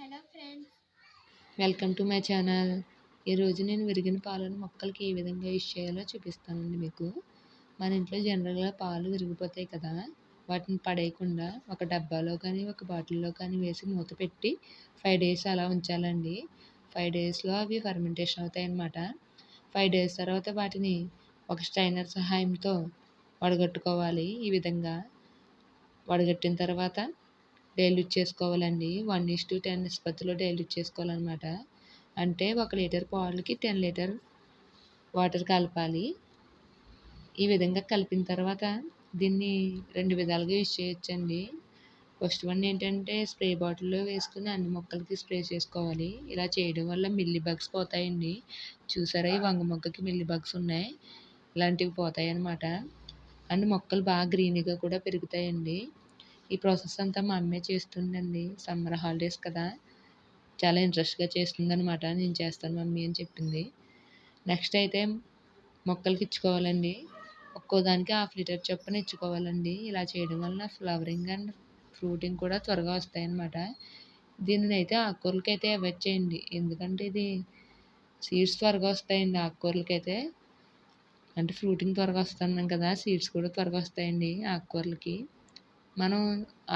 Hello friends. Welcome to my channel. ఈరోజు నేను విరిగిన పాలను మొక్కలకి ఏ విధంగా యూజ్ చేయాలో చూపిస్తానండి మీకు. మన ఇంట్లో జనరల్గా పాలు విరిగిపోతాయి కదా వాటిని పడేయకుండా ఒక డబ్బాలో కానీ ఒక బాటిల్లో కానీ వేసి మూత పెట్టి ఫైవ్ డేస్ అలా ఉంచాలండి. ఫైవ్ డేస్లో అవి ఫర్మెంటేషన్ అవుతాయి అన్నమాట ఫైవ్ డేస్ తర్వాత వాటిని ఒక స్ట్రైనర్ సహాయంతో వడగట్టుకోవాలి. ఈ విధంగా వడగట్టిన తర్వాత డైల్యూట్ చేసుకోవాలండి. వన్ ఈస్ టు టెన్ నిష్పత్తిలో డైల్యూట్ చేసుకోవాలన్నమాట. అంటే ఒక లీటర్ పాలకి టెన్ లీటర్ వాటర్ కలపాలి. ఈ విధంగా కలిపిన తర్వాత దీన్ని రెండు విధాలుగా యూజ్ చేయొచ్చండి. ఫస్ట్ వన్ ఏంటంటే స్ప్రే బాటిల్లో వేసుకుని అన్ని మొక్కలకి స్ప్రే చేసుకోవాలి. ఇలా చేయడం వల్ల మిల్లీ బగ్స్ పోతాయండి. చూసారా ఈ వంగ మొక్కకి మిల్లీ బగ్స్ ఉన్నాయి? ఇలాంటివి పోతాయి అన్నమాట అండ్ మొక్కలు బాగా గ్రీనీగా కూడా పెరుగుతాయండి. ఈ ప్రాసెస్ అంతా మా అమ్మే చేస్తుందండి. సమ్మర్ హాలిడేస్ కదా. చాలా ఇంట్రెస్ట్గా చేస్తుందనమాట నేను చేస్తాను మమ్మీ అని చెప్పింది. నెక్స్ట్ అయితే మొక్కలకి ఇచ్చుకోవాలండి. ఒక్కో దానికి హాఫ్ లీటర్ చొప్పున ఇచ్చుకోవాలండి. ఇలా చేయడం వలన ఫ్లవరింగ్ అండ్ ఫ్రూటింగ్ కూడా త్వరగా వస్తాయన్నమాట. దీనిని అయితే ఆకుకూరలకి అయితే అవాయిడ్ చేయండి. ఎందుకంటే ఇది సీడ్స్ త్వరగా వస్తాయండి ఆకుకూరలకి అయితే అంటే ఫ్రూటింగ్ త్వరగా వస్తున్నాం కదా సీడ్స్ కూడా త్వరగా వస్తాయండి ఆకుకూరలకి. మనం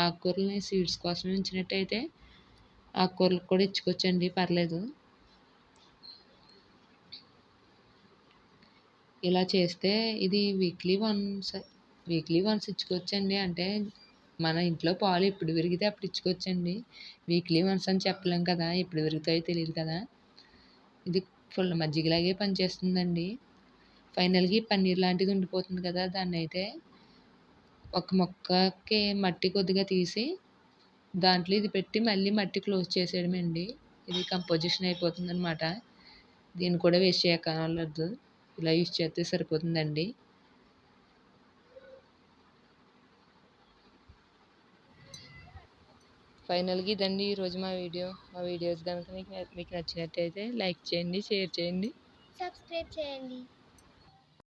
ఆకుకూరలని సీడ్స్ కోసం ఉంచినట్టయితే ఆకుకూరలకు కూడా ఇచ్చుకోవచ్చండి పర్లేదు. ఇలా చేస్తే ఇది వీక్లీ వన్స్ వీక్లీ వన్స్ ఇచ్చుకోవచ్చండి. అంటే మన ఇంట్లో పాలు ఎప్పుడు విరిగితే అప్పుడు ఇచ్చుకోవచ్చండి. వీక్లీ వన్స్ అని చెప్పలేం కదా ఎప్పుడు విరుగుతాయో తెలియదు కదా. ఇది ఫుల్ మజ్జిగలాగే పనిచేస్తుందండి. ఫైనల్గా పన్నీర్ లాంటిది ఉండిపోతుంది కదా దాన్ని అయితే ఒక మొక్కకి మట్టి కొద్దిగా తీసి దాంట్లో ఇది పెట్టి మళ్ళీ మట్టి క్లోజ్ చేసేయడమే అండి ఇది కంపోజిషన్ అయిపోతుంది అనమాట దీన్ని కూడా వేస్ట్ చేయక్కర్లేదు. ఇలా యూస్ చేస్తే సరిపోతుందండి. ఫైనల్గా ఇదండి ఈరోజు మా వీడియో. మా వీడియోస్ కనుక మీకు మీకు నచ్చినట్టయితే లైక్ చేయండి షేర్ చేయండి. సబ్స్క్రైబ్ చేయండి.